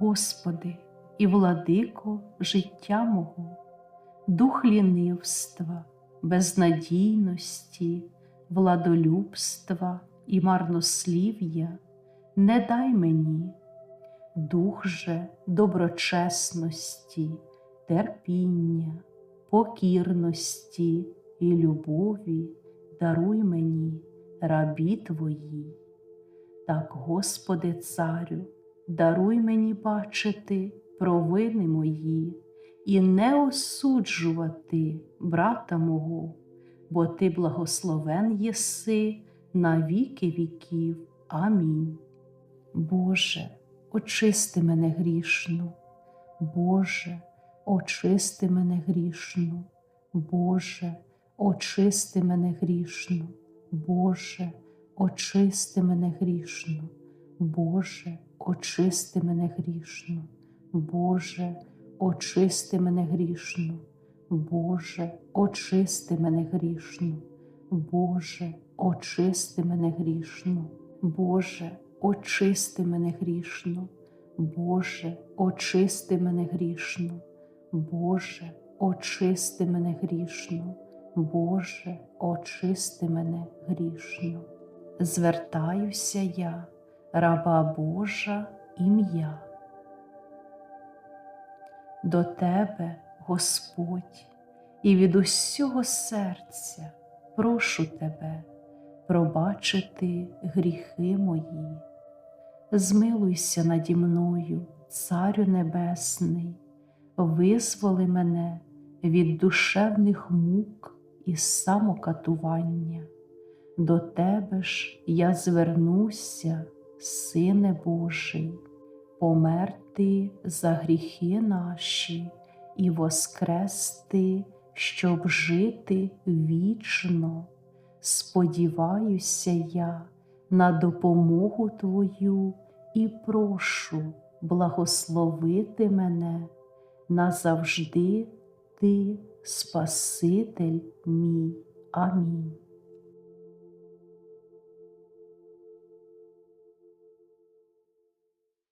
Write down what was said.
Господи і владико життя мого, дух лінивства, безнадійності, владолюбства і марнослів'я не дай мені, дух же доброчесності, терпіння, покірності і любові даруй мені, рабі Твої. Так, Господи Царю, даруй мені бачити провини мої і не осуджувати брата мого, бо Ти благословен єси на віки віків. Амінь. Боже, очисти мене грішну, Боже, очисти мене грішну, Боже, очисти мене грішну, Боже, очисти мене грішну, Боже, очисти мене грішну, Боже, очисти мене грішну, Боже, очисти мене грішну, Боже, очисти мене грішну, Боже, очисти мене грішну, Боже, очисти мене грішну, Боже, очисти мене грішну, Боже, очисти мене грішну. Звертаюся я, раба Божа ім'я. До Тебе, Господь, і від усього серця прошу Тебе пробачити гріхи мої. Змилуйся наді мною, Царю Небесний, визволи мене від душевних мук і самокатування. До Тебе ж я звернуся, Сине Божий, померти за гріхи наші і воскрести, щоб жити вічно. Сподіваюся я на допомогу Твою і прошу благословити мене назавжди Ти, Спаситель мій. Амінь.